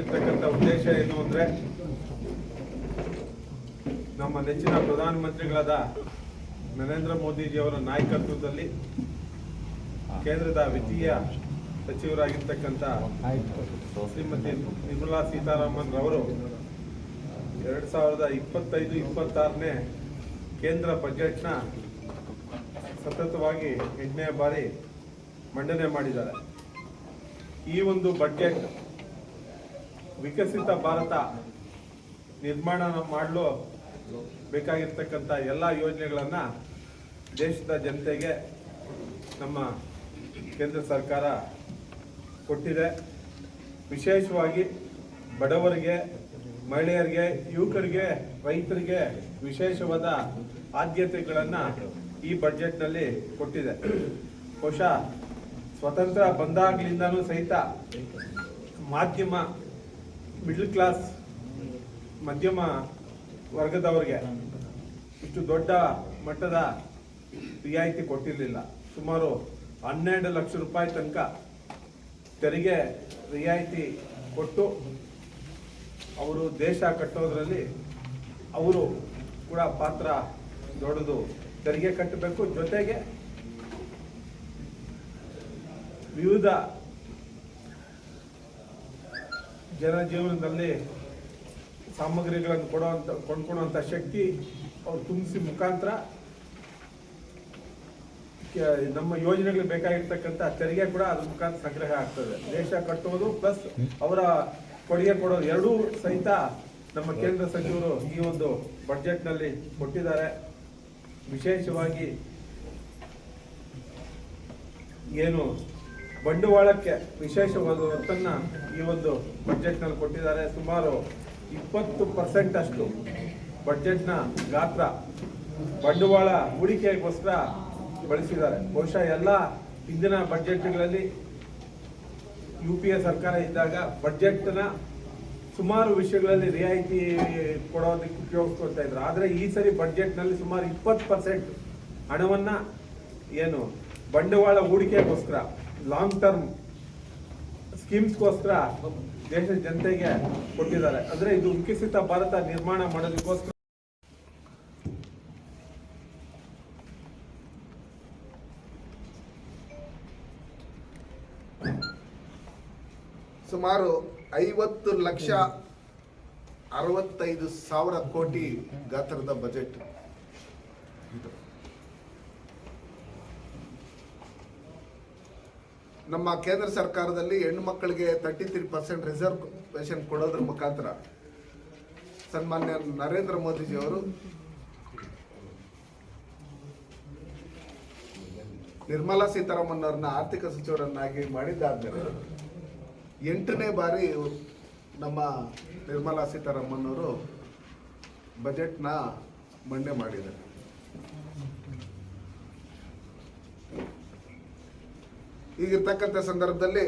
ಕರೆದಿರ್ತಕ್ಕಂಥ ಉದ್ದೇಶ ಏನು ಅಂದ್ರೆ ನಮ್ಮ ನೆಚ್ಚಿನ ಪ್ರಧಾನಮಂತ್ರಿಗಳಾದ ನರೇಂದ್ರ ಮೋದಿಜಿಯವರ ನಾಯಕತ್ವದಲ್ಲಿ ಕೇಂದ್ರದ ವಿತ್ತೀಯ ಸಚಿವರಾಗಿರ್ತಕ್ಕಂಥ ಶ್ರೀಮತಿ ನಿರ್ಮಲಾ ಸೀತಾರಾಮನ್ ರವರು ಎರಡ್ ಸಾವಿರದ ಇಪ್ಪತ್ತೈದು, ಇಪ್ಪತ್ತಾರನೇ ಕೇಂದ್ರ ಬಜೆಟ್ನ ಸತತವಾಗಿ ಎಂಟನೇ ಬಾರಿ ಮಂಡನೆ ಮಾಡಿದ್ದಾರೆ. ಈ ಒಂದು ಬಜೆಟ್ ವಿಕಸಿತ ಭಾರತ ನಿರ್ಮಾಣ ಮಾಡಲು ಬೇಕಾಗಿರ್ತಕ್ಕಂಥ ಎಲ್ಲ ಯೋಜನೆಗಳನ್ನು ದೇಶದ ಜನತೆಗೆ ನಮ್ಮ ಕೇಂದ್ರ ಸರ್ಕಾರ ಕೊಟ್ಟಿದೆ. ವಿಶೇಷವಾಗಿ ಬಡವರಿಗೆ, ಮಹಿಳೆಯರಿಗೆ, ಯುವಕರಿಗೆ, ರೈತರಿಗೆ ವಿಶೇಷವಾದ ಆದ್ಯತೆಗಳನ್ನು ಈ ಬಜೆಟ್ನಲ್ಲಿ ಕೊಟ್ಟಿದೆ. ಬಹುಶಃ ಸ್ವತಂತ್ರ ಬಂದಾಗಲಿಂದನೂ ಸಹಿತ ಮಾಧ್ಯಮ ಮಿಡ್ಲ್ ಕ್ಲಾಸ್ ಮಧ್ಯಮ ವರ್ಗದವರಿಗೆ ಇಷ್ಟು ದೊಡ್ಡ ಮಟ್ಟದ ರಿಯಾಯಿತಿ ಕೊಟ್ಟಿರಲಿಲ್ಲ. ಸುಮಾರು ಹನ್ನೆರಡು ಲಕ್ಷ ರೂಪಾಯಿ ತನಕ ತೆರಿಗೆ ರಿಯಾಯಿತಿ ಕೊಟ್ಟು ಅವರು ದೇಶ ಕಟ್ಟೋದ್ರಲ್ಲಿ ಅವರು ಕೂಡ ಪಾತ್ರ ದೊಡ್ಡದು. ತೆರಿಗೆ ಕಟ್ಟಬೇಕು ಜೊತೆಗೆ ವಿವಿಧ ಜನಜೀವನದಲ್ಲಿ ಸಾಮಗ್ರಿಗಳನ್ನು ಕೊಡುವಂಥ ಕೊಂಡ್ಕೊಡುವಂಥ ಶಕ್ತಿ ಅವ್ರು ತುಂಬಿಸಿ ಮುಖಾಂತರ ನಮ್ಮ ಯೋಜನೆಗಳಿಗೆ ಬೇಕಾಗಿರ್ತಕ್ಕಂಥ ತೆರಿಗೆ ಕೂಡ ಅದ್ರ ಮುಖಾಂತರ ಸಂಗ್ರಹ ಆಗ್ತದೆ. ದೇಶ ಕಟ್ಟುವುದು ಪ್ಲಸ್ ಅವರ ಕೊಡುಗೆ ಕೊಡೋದು ಎರಡೂ ಸಹಿತ ನಮ್ಮ ಕೇಂದ್ರ ಸಚಿವರು ಈ ಒಂದು ಬಜೆಟ್ನಲ್ಲಿ ಕೊಟ್ಟಿದ್ದಾರೆ. ವಿಶೇಷವಾಗಿ ಏನು ಬಂಡವಾಳಕ್ಕೆ ವಿಶೇಷವಾದ ಒತ್ತನ್ನ ಈ ಒಂದು ಬಜೆಟ್ನಲ್ಲಿ ಕೊಟ್ಟಿದ್ದಾರೆ. ಸುಮಾರು ಇಪ್ಪತ್ತು ಪರ್ಸೆಂಟ್ ಅಷ್ಟು ಬಜೆಟ್ನ ಗಾತ್ರ ಬಂಡವಾಳ ಹೂಡಿಕೆಗೋಸ್ಕರ ಬಳಸಿದ್ದಾರೆ. ಬಹುಶಃ ಎಲ್ಲ ಹಿಂದಿನ ಬಜೆಟ್ಗಳಲ್ಲಿ ಯು ಪಿ ಎ ಸರ್ಕಾರ ಇದ್ದಾಗ ಬಜೆಟ್ನ ಸುಮಾರು ವಿಷಯಗಳಲ್ಲಿ ರಿಯಾಯಿತಿ ಕೊಡೋದಕ್ಕೆ ಉಪಯೋಗಿಸ್ಕೊಳ್ತಾ ಇದ್ರು. ಆದರೆ ಈ ಸರಿ ಬಜೆಟ್ನಲ್ಲಿ ಸುಮಾರು ಇಪ್ಪತ್ತು ಪರ್ಸೆಂಟ್ ಹಣವನ್ನ ಏನು ಬಂಡವಾಳ ಹೂಡಿಕೆಗೋಸ್ಕರ ಲಾಂಗ್ ಟರ್ಮ್ ಸ್ಕೀಮ್ಸ್ಗೋಸ್ಕರ ದೇಶದ ಜನತೆಗೆ ಕೊಟ್ಟಿದ್ದಾರೆ. ಅಂದ್ರೆ ಇದು ವಿಕಸಿತ ಭಾರತ ನಿರ್ಮಾಣ ಮಾಡೋದಕ್ಕೋಸ್ಕರ ಸುಮಾರು ಐವತ್ತು ಲಕ್ಷ ಅರವತ್ತೈದು ಸಾವಿರ ಕೋಟಿ ಗಾತ್ರದ ಬಜೆಟ್ ಇದು. ನಮ್ಮ ಕೇಂದ್ರ ಸರ್ಕಾರದಲ್ಲಿ ಹೆಣ್ಣು ಮಕ್ಕಳಿಗೆ ತರ್ಟಿ ತ್ರೀ ಪರ್ಸೆಂಟ್ ರಿಸರ್ವೇಶನ್ ಕೊಡೋದ್ರ ಮುಖಾಂತರ ಸನ್ಮಾನ್ಯ ನರೇಂದ್ರ ಮೋದಿಜಿ ಅವರು ನಿರ್ಮಲಾ ಸೀತಾರಾಮನ್ ಅವ್ರನ್ನ ಆರ್ಥಿಕ ಸಚಿವರನ್ನಾಗಿ ಮಾಡಿದ್ದಾದ್ಮೇಲೆ ಎಂಟನೇ ಬಾರಿ ನಮ್ಮ ನಿರ್ಮಲಾ ಸೀತಾರಾಮನ್ ಅವರು ಬಜೆಟ್ನ ಮಂಡನೆ ಮಾಡಿದ್ದಾರೆ. ಈಗಿರ್ತಕ್ಕಂಥ ಸಂದರ್ಭದಲ್ಲಿ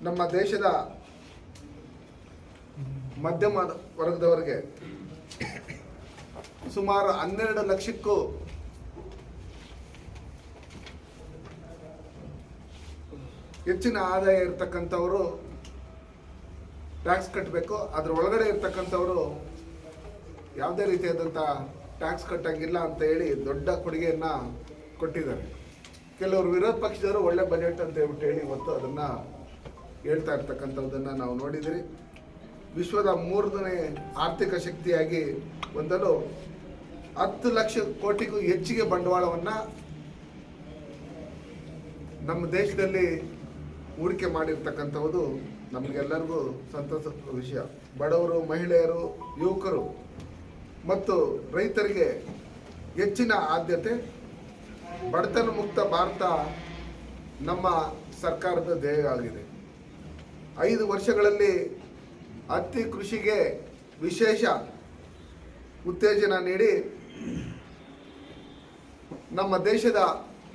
ನಮ್ಮ ದೇಶದ ಮಧ್ಯಮ ವರ್ಗದವರಿಗೆ ಸುಮಾರು ಹನ್ನೆರಡು ಲಕ್ಷಕ್ಕೂ ಹೆಚ್ಚಿನ ಆದಾಯ ಇರ್ತಕ್ಕಂಥವರು ಟ್ಯಾಕ್ಸ್ ಕಟ್ಟಬೇಕು ಅದ್ರ ಒಳಗಡೆ ಇರ್ತಕ್ಕಂಥವರು ಯಾವುದೇ ರೀತಿಯಾದಂಥ ಟ್ಯಾಕ್ಸ್ ಕಟ್ಟಂಗಿಲ್ಲ ಅಂತ ಹೇಳಿ ದೊಡ್ಡ ಕೊಡುಗೆಯನ್ನ ಕೊಟ್ಟಿದ್ದಾರೆ. ಕೆಲವರು ವಿರೋಧ ಪಕ್ಷದವರು ಒಳ್ಳೆ ಬಜೆಟ್ ಅಂತ ಹೇಳ್ಬಿಟ್ಟು ಹೇಳಿ ಇವತ್ತು ಅದನ್ನ ಹೇಳ್ತಾ ಇರ್ತಕ್ಕಂಥದ್ದನ್ನು ನಾವು ನೋಡಿದಿರಿ ವಿಶ್ವದ ಮೂರನೇ ಆರ್ಥಿಕ ಶಕ್ತಿಯಾಗಿ ಹೊಂದಲು ಹತ್ತು ಲಕ್ಷ ಕೋಟಿಗೂ ಹೆಚ್ಚಿಗೆ ಬಂಡವಾಳವನ್ನ ನಮ್ಮ ದೇಶದಲ್ಲಿ ಹೂಡಿಕೆ ಮಾಡಿರ್ತಕ್ಕಂಥದ್ದು ನಮಗೆಲ್ಲರಿಗೂ ಸಂತಸ ವಿಷಯ. ಬಡವರು, ಮಹಿಳೆಯರು, ಯುವಕರು ಮತ್ತು ರೈತರಿಗೆ ಹೆಚ್ಚಿನ ಆದ್ಯತೆ ಬಡತನ ಮುಕ್ತ ಭಾರತ ನಮ್ಮ ಸರ್ಕಾರದ ಧ್ಯೇಯ ಆಗಿದೆ ಐದು ವರ್ಷಗಳಲ್ಲಿ ಹತ್ತಿ ಕೃಷಿಗೆ ವಿಶೇಷ ಉತ್ತೇಜನ ನೀಡಿ ನಮ್ಮ ದೇಶದ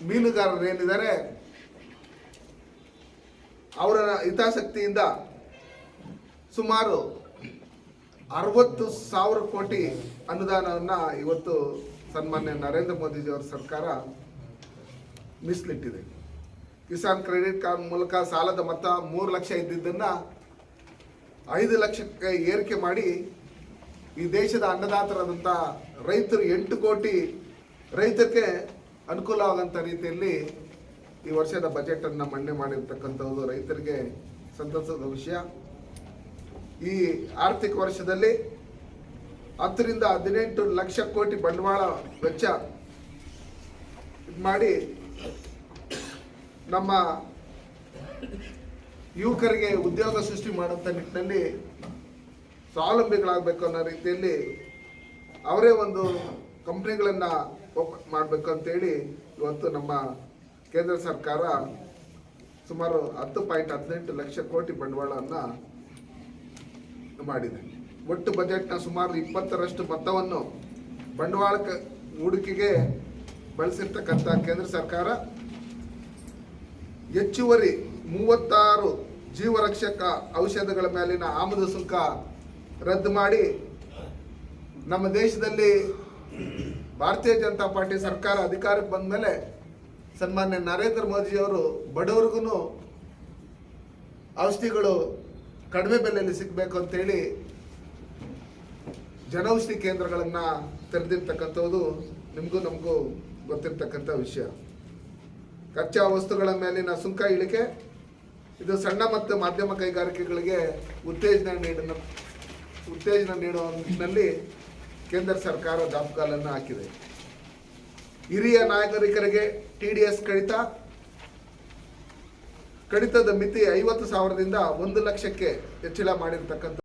ಮೀನುಗಾರರು ಏನಿದ್ದಾರೆ, ಅವರ ಹಿತಾಸಕ್ತಿಯಿಂದ ಸುಮಾರು ಅರವತ್ತು ಸಾವಿರ ಕೋಟಿ ಅನುದಾನವನ್ನು ಇವತ್ತು ಸನ್ಮಾನ್ಯ ನರೇಂದ್ರ ಮೋದಿಜಿಯವರ ಸರ್ಕಾರ ಮೀಸಲಿಟ್ಟಿದೆ. ಕಿಸಾನ್ ಕ್ರೆಡಿಟ್ ಕಾರ್ಡ್ ಮೂಲಕ ಸಾಲದ ಮೊತ್ತ ಮೂರು ಲಕ್ಷ ಇದ್ದಿದ್ದನ್ನು ಐದು ಲಕ್ಷಕ್ಕೆ ಏರಿಕೆ ಮಾಡಿ ಈ ದೇಶದ ಅನ್ನದಾತರಾದಂಥ ರೈತರು ಎಂಟು ಕೋಟಿ ರೈತರಿಗೆ ಅನುಕೂಲ ಆಗೋಂಥ ರೀತಿಯಲ್ಲಿ ಈ ವರ್ಷದ ಬಜೆಟನ್ನು ಮಂಡನೆ ಮಾಡಿರ್ತಕ್ಕಂಥದ್ದು ರೈತರಿಗೆ ಸಂತಸದ ವಿಷಯ. ಈ ಆರ್ಥಿಕ ವರ್ಷದಲ್ಲಿ ಹತ್ತರಿಂದ ಹದಿನೆಂಟು ಲಕ್ಷ ಕೋಟಿ ಬಂಡವಾಳ ವೆಚ್ಚ ಮಾಡಿ ನಮ್ಮ ಯುವಕರಿಗೆ ಉದ್ಯೋಗ ಸೃಷ್ಟಿ ಮಾಡುವಂಥ ನಿಟ್ಟಿನಲ್ಲಿ ಸ್ವಾವಲಂಬಿಗಳಾಗಬೇಕು ಅನ್ನೋ ರೀತಿಯಲ್ಲಿ ಅವರೇ ಒಂದು ಕಂಪ್ನಿಗಳನ್ನು ಓಪನ್ ಮಾಡಬೇಕು ಅಂತೇಳಿ ಇವತ್ತು ನಮ್ಮ ಕೇಂದ್ರ ಸರ್ಕಾರ ಸುಮಾರು ಹತ್ತು ಪಾಯಿಂಟ್ ಹದಿನೆಂಟು ಲಕ್ಷ ಕೋಟಿ ಬಂಡವಾಳವನ್ನು ಮಾಡಿದೆ. ಒಟ್ಟು ಬಜೆಟ್ನ ಸುಮಾರು ಇಪ್ಪತ್ತರಷ್ಟು ಮೊತ್ತವನ್ನು ಬಂಡವಾಳ ಹೂಡಿಕೆಗೆ ಬಳಸಿರ್ತಕ್ಕಂಥ ಕೇಂದ್ರ ಸರ್ಕಾರ ಹೆಚ್ಚುವರಿ ಮೂವತ್ತಾರು ಜೀವರಕ್ಷಕ ಔಷಧಗಳ ಮೇಲಿನ ಆಮದು ಸುಂಕ ರದ್ದು ಮಾಡಿ ನಮ್ಮ ದೇಶದಲ್ಲಿ ಭಾರತೀಯ ಜನತಾ ಪಾರ್ಟಿ ಸರ್ಕಾರ ಅಧಿಕಾರಕ್ಕೆ ಬಂದ ಮೇಲೆ ಸನ್ಮಾನ್ಯ ನರೇಂದ್ರ ಮೋದಿಯವರು ಬಡವರಿಗೂ ಔಷಧಿಗಳು ಕಡಿಮೆ ಬೆಲೆಯಲ್ಲಿ ಸಿಗಬೇಕು ಅಂತೇಳಿ ಜನೌಷಧಿ ಕೇಂದ್ರಗಳನ್ನು ತೆರೆದಿರ್ತಕ್ಕಂಥದ್ದು ನಿಮಗೂ ನಮಗೂ ಗೊತ್ತಿರ್ತಕ್ಕಂಥ ವಿಷಯ. ಕಚ್ಚಾ ವಸ್ತುಗಳ ಮೇಲಿನ ಸುಂಕ ಇಳಿಕೆ, ಇದು ಸಣ್ಣ ಮತ್ತು ಮಾಧ್ಯಮ ಕೈಗಾರಿಕೆಗಳಿಗೆ ಉತ್ತೇಜನ ನೀಡನ, ಉತ್ತೇಜನ ನೀಡುವ ನಿಟ್ಟಿನಲ್ಲಿ ಕೇಂದ್ರ ಸರ್ಕಾರ ದಾಪುಗಾಲನ್ನು ಹಾಕಿದೆ. ಹಿರಿಯ ನಾಗರಿಕರಿಗೆ ಟಿ ಡಿ ಎಸ್ ಕಡಿತ, ಕಡಿತದ ಮಿತಿ ಐವತ್ತು ಸಾವಿರದಿಂದ ಒಂದು ಲಕ್ಷಕ್ಕೆ ಹೆಚ್ಚಳ ಮಾಡಿರ್ತಕ್ಕಂಥ